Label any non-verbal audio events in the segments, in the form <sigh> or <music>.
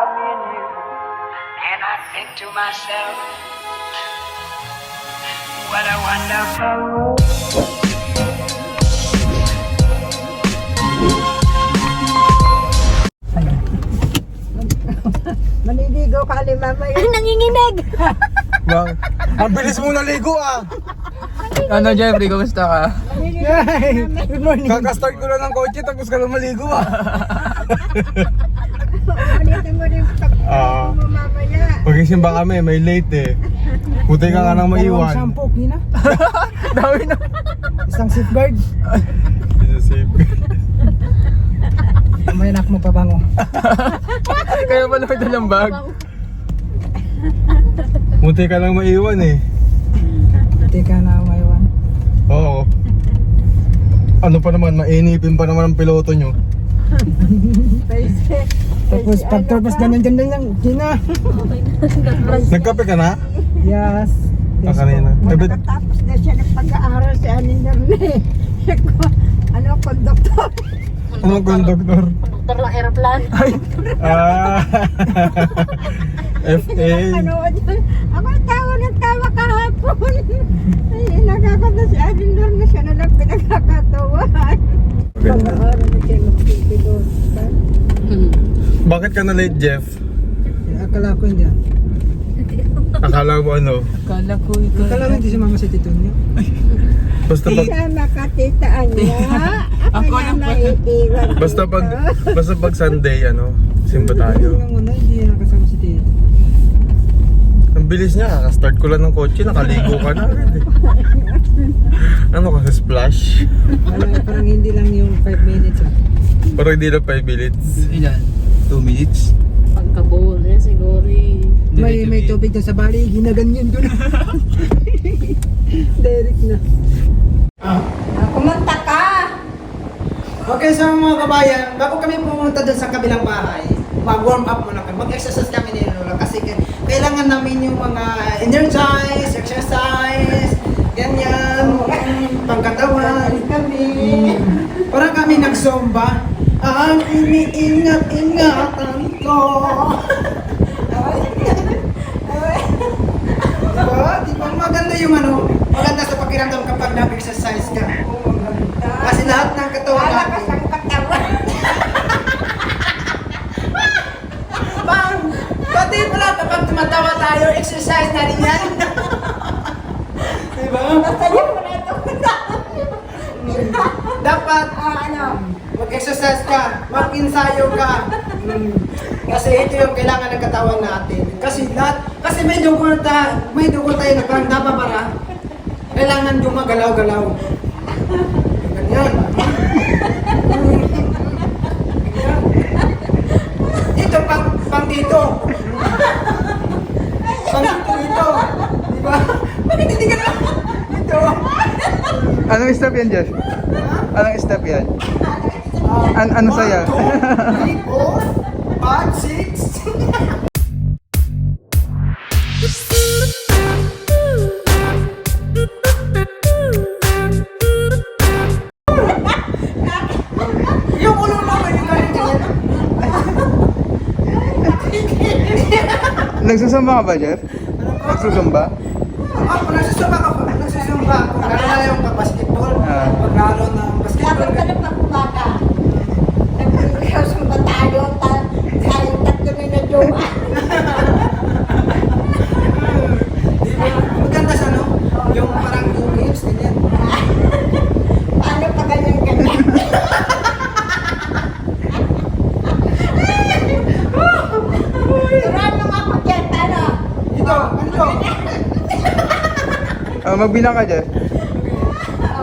saw me and you, and I think to myself, what a wonderful world. <laughs> Maliligo ka ni mama Ay, nanginginig! Bang, ang bilis mo naligo ah. Ano, Jeffrey, kumusta ka? Yay! Good morning. Kakastart ko lang ng kotse tapos ka lang maligo ah. <laughs> Ah. mamaya. Pagising ba kami, may late eh. Puti ka nga nang maiwan. shampoo, Kina. <laughs> Dami na. Isang safeguard. Safe. May anak mo pabango. <laughs> Kaya pala may dalang bag. Puti ka lang maiwan eh. Hindi ka na maiwan. Oo. Ano pa naman, mainipin pa naman ang piloto nyo. Tapos pagtapos ganun dyan lang, Kina. Nagkape ka na? Yes. Ah, kanina. Pagkatapos na siya ng pag-aaral si Anin Darne. <laughs> ano, konduktor. Anong konduktor? Doktor ng aeroplano. Ah. <laughs> FA. Ano, ako tawa ng tawa kahapon. Ay, nakakata si Anin Darne siya na lang. Na magpipilot. Bakit ka na late, Jeff? Akala ko hindi. ah. Akala mo ano? Kala ko ikaw. Akala ko hindi si mama si Tito niyo. Basta pag Siya nakatitaan niya. Ako, Ako na naiiwan. basta pag basta pag Sunday ano, simba tayo. ano, hindi nakasama si Tito. Ang bilis niya, kaka-start ko lang ng kotse, nakaligo ka na agad eh. Ano kasi splash? Wala, parang hindi lang yung 5 minutes ah. Parang hindi na 5 minutes. Ilan? 2 minutes? Pagkabuhol eh, siguro eh. May, may tubig doon sa bali, ginaganyan doon. Derek na. Ah, Kumanta ka! Okay, so mga kabayan, bago kami pumunta doon sa kabilang bahay, mag-warm up muna kami. Mag-exercise kami ni Lola kasi kailangan namin yung mga energize, exercise, ganyan, pangkatawan. Kami. Parang kami nag-zumba. Ang iniingat-ingatan ko. diba? Diba maganda yung ano, maganda sa pakiramdam kapag nag-exercise ka. Kasi lahat ng katawan natin, siyang katawan. Bang! Pati pala kapag tumatawa tayo, exercise na rin yan. <laughs> diba? Masaya mo na ito. Dapat Ah, ano? mag-exercise ka, mag-ensayo ka. Mm. Kasi ito yung kailangan ng katawan natin. Kasi lahat, kasi may dugo ta, may dugo tayo na parang nababara. Kailangan yung magalaw-galaw. Ganyan. Ganyan. Ito pang, pang dito. Ang ito step yan, Jeff? Anong step yan? An ano saya? 5, 6. Nagsusumba ka ba, Jeff? Nagsusumba? Ako, nagsusumba ako. Nagsusumba ako. Lalo na yung basketball. Ah. Pag lalo ng basketball. Dapat ka na pagkumata. Nag-rehearsal ba tayo? Ta- Tayong tatlo na na jowa. Di ba? Maganda sa ano? Yung parang two games, ganyan. Paano pa ganyan-ganyan? Turuan mo nga ako dyan, ano? Ito, ano to? Ah, magbilang ka.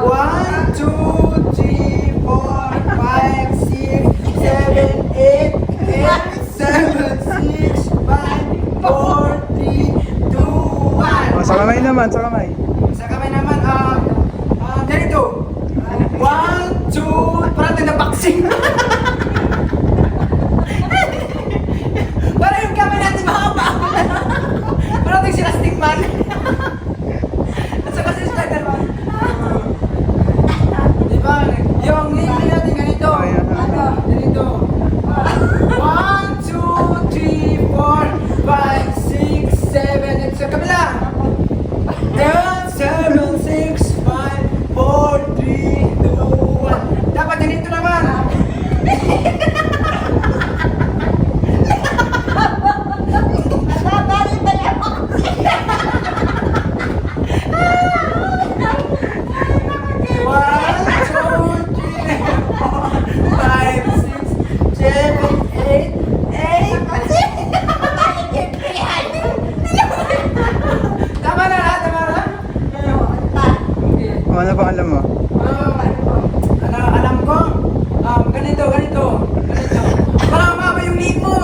One, two, three, four, five, six, seven, eight, eight, seven, six, five, four, three, two, one. Oh, sa kamay naman, sa kamay. Sa kamay naman, ah, ah, ganito. One, two, parang tayo na boxing. <laughs> parang yung kamay natin mahaba. parang tayo sila Tama na ah, tama na? Oh, ano ba mo? Oh, ano ba? Alam ko? Um, ganito, ganito. Ganito. Tama ba yung lipo? <laughs>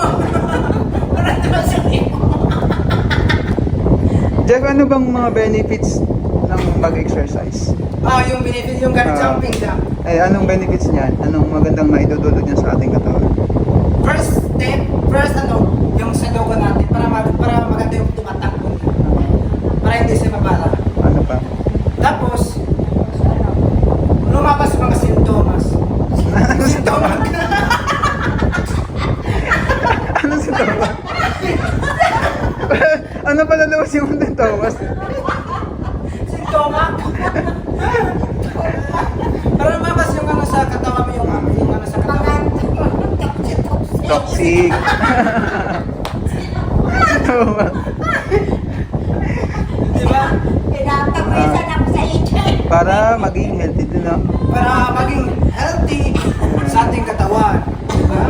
Jeff, ano bang mga benefits ng mag-exercise? Ah, yung benefit, yung ganit Ah. jumping daw. Eh, anong benefits niyan? Anong magandang maidudulot niya sa ating katawan? Step, first ano, yung sa logo natin para mag, para maganda yung tumatakbo. Para hindi siya mabala. Ano pa? Tapos, lumabas mga sintomas. Sintomas. ano si Thomas? ano pa lalabas yung mundo Thomas? Sintomak. Para lumabas yung ano sa katawan mo, yung, yung ano sa katawan. Toxic. si Thomas. Di ba? Pinapagwisan ako sa ito. Para maging healthy din, no? Para maging healthy sa ating katawan. Di ba?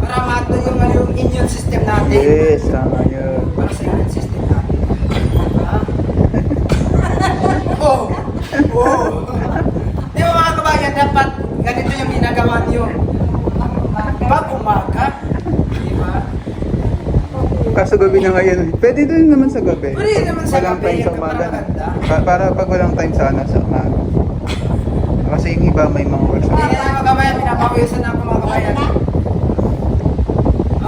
Para mato yung, yung immune system natin. Yes, tama yun. para sa immune system natin. Diba? oh! Oh! Di ba mga kabayan, dapat ganito yung ginagawa niyo. Pag umaga, di ba? Kaso gabi na ngayon. Pwede din naman sa gabi. Pwede naman sa walang gabi, time sa umaga. Pa- para pag walang time sa ano, sa umaga. Kasi yung iba may mga work sa Hindi na mga kabayan, pinapawisan na ako mga kabayan.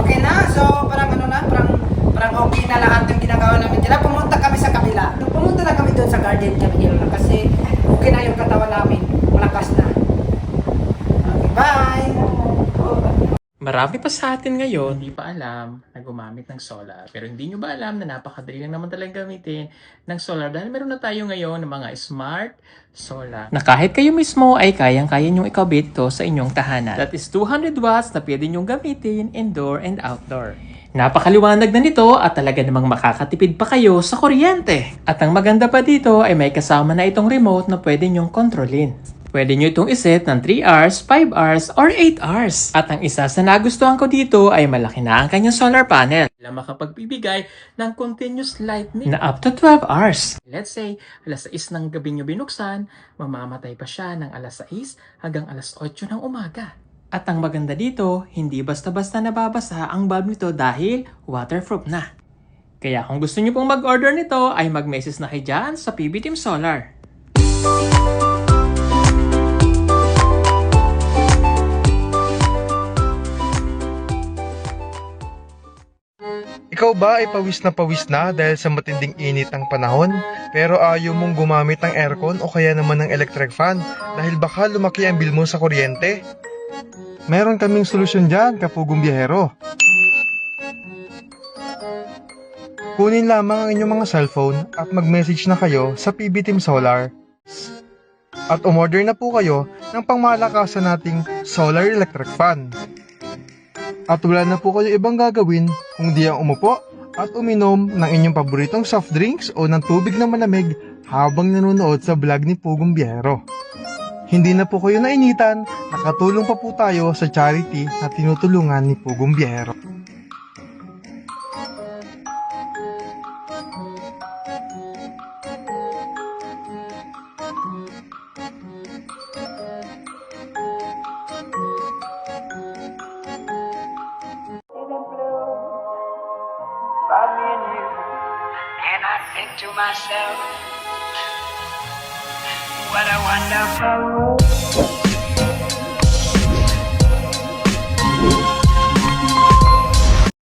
Okay na, so parang ano na, parang, parang okay na lahat yung ginagawa namin. Kaya pumunta kami sa kabila. Nung pumunta na kami doon sa garden kami nila kasi okay na yung katawan namin. Malakas na. Okay, bye! Marami pa sa atin ngayon hindi pa alam na gumamit ng solar. Pero hindi nyo ba alam na napakadali lang naman talaga gamitin ng solar dahil meron na tayo ngayon ng mga smart solar. Na kahit kayo mismo ay kayang-kaya nyong ikabit ito sa inyong tahanan. That is 200 watts na pwede nyong gamitin indoor and outdoor. Napakaliwanag na nito at talaga namang makakatipid pa kayo sa kuryente. At ang maganda pa dito ay may kasama na itong remote na pwede nyong kontrolin. Pwede nyo itong iset ng 3 hours, 5 hours, or 8 hours. At ang isa sa nagustuhan ko dito ay malaki na ang kanyang solar panel. Na makapagbibigay ng continuous lightning na up to 12 hours. Let's say, alas 6 ng gabi nyo binuksan, mamamatay pa siya ng alas 6 hanggang alas 8 ng umaga. At ang maganda dito, hindi basta-basta nababasa ang bulb nito dahil waterproof na. Kaya kung gusto nyo pong mag-order nito, ay mag-message na kayo dyan sa PB Team Solar. Ikaw ba ay pawis na pawis na dahil sa matinding init ang panahon? Pero ayaw mong gumamit ng aircon o kaya naman ng electric fan dahil baka lumaki ang bill mo sa kuryente? Meron kaming solusyon dyan, kapugong biyahero. Kunin lamang ang inyong mga cellphone at mag-message na kayo sa PB Team Solar. At umorder na po kayo ng pangmalakasan nating solar electric fan. At wala na po kayo ibang gagawin kung di ang umupo at uminom ng inyong paboritong soft drinks o ng tubig na malamig habang nanonood sa vlog ni Pugong Biyero. Hindi na po kayo nainitan, nakatulong pa po tayo sa charity na tinutulungan ni Pugong Biyero. I think to myself, what a wonderful world.